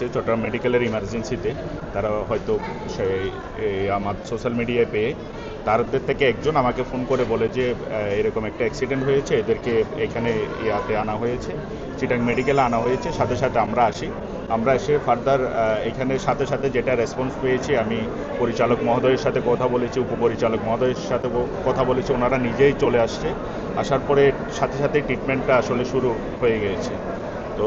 চট্টগ্রাম মেডিকেলের ইমার্জেন্সিতে তারা হয়তো সেই আমার সোশ্যাল মিডিয়ায় পেয়ে তাদের থেকে একজন আমাকে ফোন করে বলে যে এরকম একটা অ্যাক্সিডেন্ট হয়েছে, এদেরকে এখানে ইয়াতে আনা হয়েছে, চিটাং মেডিকেলে আনা হয়েছে, সাথে সাথে আমরা আসি। আমরা এসে ফার্দার এখানে সাথে সাথে যেটা রেসপন্স পেয়েছি, আমি পরিচালক মহোদয়ের সাথে কথা বলেছি, উপপরিচালক মহোদয়ের সাথে কথা বলেছি, ওনারা নিজেই চলে আসছে। আসার পরে সাথে সাথে ট্রিটমেন্টটা আসলে শুরু হয়ে গিয়েছে তো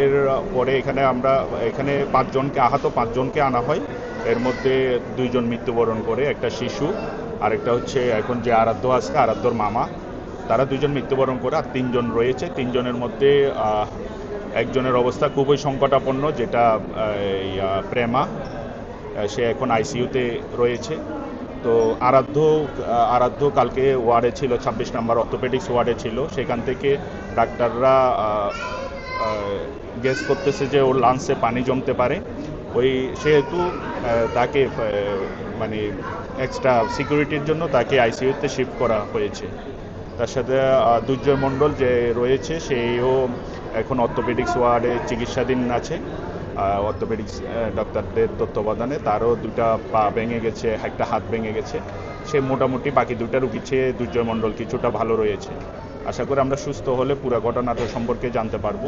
এর পরে এখানে আমরা, এখানে পাঁচজনকে, আহত পাঁচজনকে আনা হয়। এর মধ্যে দুইজন মৃত্যুবরণ করে, একটা শিশু, আরেকটা হচ্ছে এখন যে আরাধ্য আছে আরাধ্যর মামা। তারা দুজন মৃত্যুবরণ করে আর তিনজন রয়েছে। তিনজনের মধ্যে একজনের অবস্থা খুবই সংকটাপন্ন, যেটা প্রেমা। সে এখন আইসিইউতে রয়েছে। তো আরাধ্য আরাধ্য কালকে ওয়ার্ডে ছিল, ছাব্বিশ নম্বর অর্থোপেডিক্স ওয়ার্ডে ছিল। সেখান থেকে ডাক্তাররা গেস করতেছে যে ওর লাংসে পানি জমতে পারে। ওই সেহেতু তাকে মানে এক্সট্রা সিকিউরিটির জন্য তাকে আইসিইউতে শিফট করা হয়েছে। তার সাথে দুর্জয় মণ্ডল যে রয়েছে, সেও এখন অর্থোপেডিক্স ওয়ার্ডে চিকিৎসাধীন আছে। অর্থোপেডিক্স ডাক্তারদের তত্ত্বাবধানে তারও দুটা পা ভেঙে গেছে, একটা হাত ভেঙে গেছে। সে মোটামুটি বাকি দুটা রুগীর চেয়ে দুর্জয় মণ্ডল কিছুটা ভালো রয়েছে। আশা করি আমরা সুস্থ হলে পুরো ঘটনাটা সম্পর্কে জানতে পারব।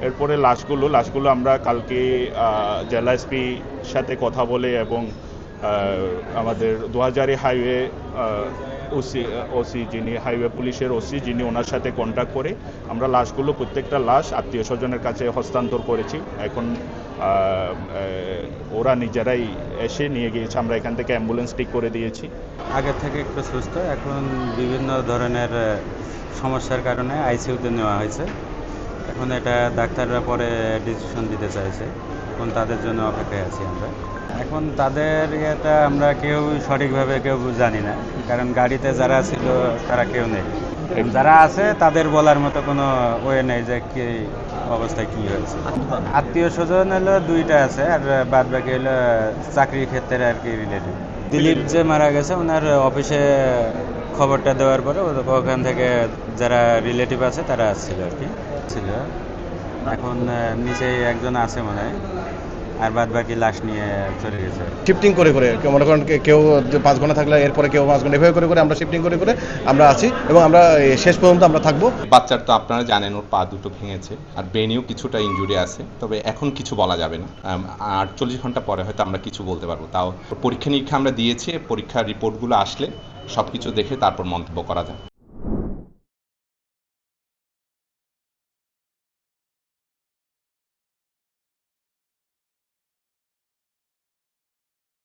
এরপরে লাশগুলো লাশগুলো আমরা কালকে জেলা এসপি সাথে কথা বলে এবং আমাদের দু দুহাজারি হাইওয়ে ওসি ওসি যিনি হাইওয়ে পুলিশের ওসি যিনি ওনার সাথে কন্ট্যাক্ট করে আমরা লাশগুলো প্রত্যেকটা লাশ আত্মীয় স্বজনের কাছে হস্তান্তর করেছি। এখন ওরা নিজেরাই এসে নিয়ে গিয়েছে। আমরা এখান থেকে অ্যাম্বুলেন্স ঠিক করে দিয়েছি। আগের থেকে একটু সুস্থ, এখন বিভিন্ন ধরনের সমস্যার কারণে আইসিইউতে নেওয়া হয়েছে। এখন এটা ডাক্তাররা পরে ডিসিশন দিতে চাইছে। এখন তাদের জন্য অপেক্ষায় আছি আমরা। এখন তাদের ইয়েটা আমরা কেউ সঠিকভাবে কেউ জানি না কারণ গাড়িতে যারা ছিল তারা কেউ নেই। যারা আছে তাদের বলার মতো কোনো ওয়ে নেই যে কি অবস্থায় কি হয়েছে। আত্মীয় স্বজন হলো দুইটা আছে আর বাদ বাকি হলো চাকরির ক্ষেত্রে আর কি রিলেটেড দিলীপ যে মারা গেছে ওনার অফিসে খবরটা দেওয়ার পরে ওখান থেকে যারা রিলেটিভ আছে তারা আসছিল আর কি। ছিল। এখন আহ, নিচে একজন আছে মনে হয়। আর বাদ বাকি লাশ নিয়ে চলে গেছে। শিফটিং করে করে কেউ মনে করেন কে- কেউ পাঁচ ঘণ্টা থাকলে এরপরে কেউ পাঁচ ঘণ্টা এভাবে করে করে আমরা শিফটিং করে করে আমরা আছি এবং আমরা শেষ পর্যন্ত আমরা থাকব। বাচ্চার তো আপনারা জানেন ওর পা দুটো ভেঙেছে আর ব্রেনেও কিছুটা ইনজুরি আছে তবে এখন কিছু বলা যাবে না। আটচল্লিশ ঘণ্টা পরে হয়তো আমরা কিছু বলতে পারব তাও পরীক্ষা নিরীক্ষা আমরা দিয়েছি পরীক্ষার রিপোর্টগুলো আসলে সব কিছু দেখে তারপর মন্তব্য করা যায়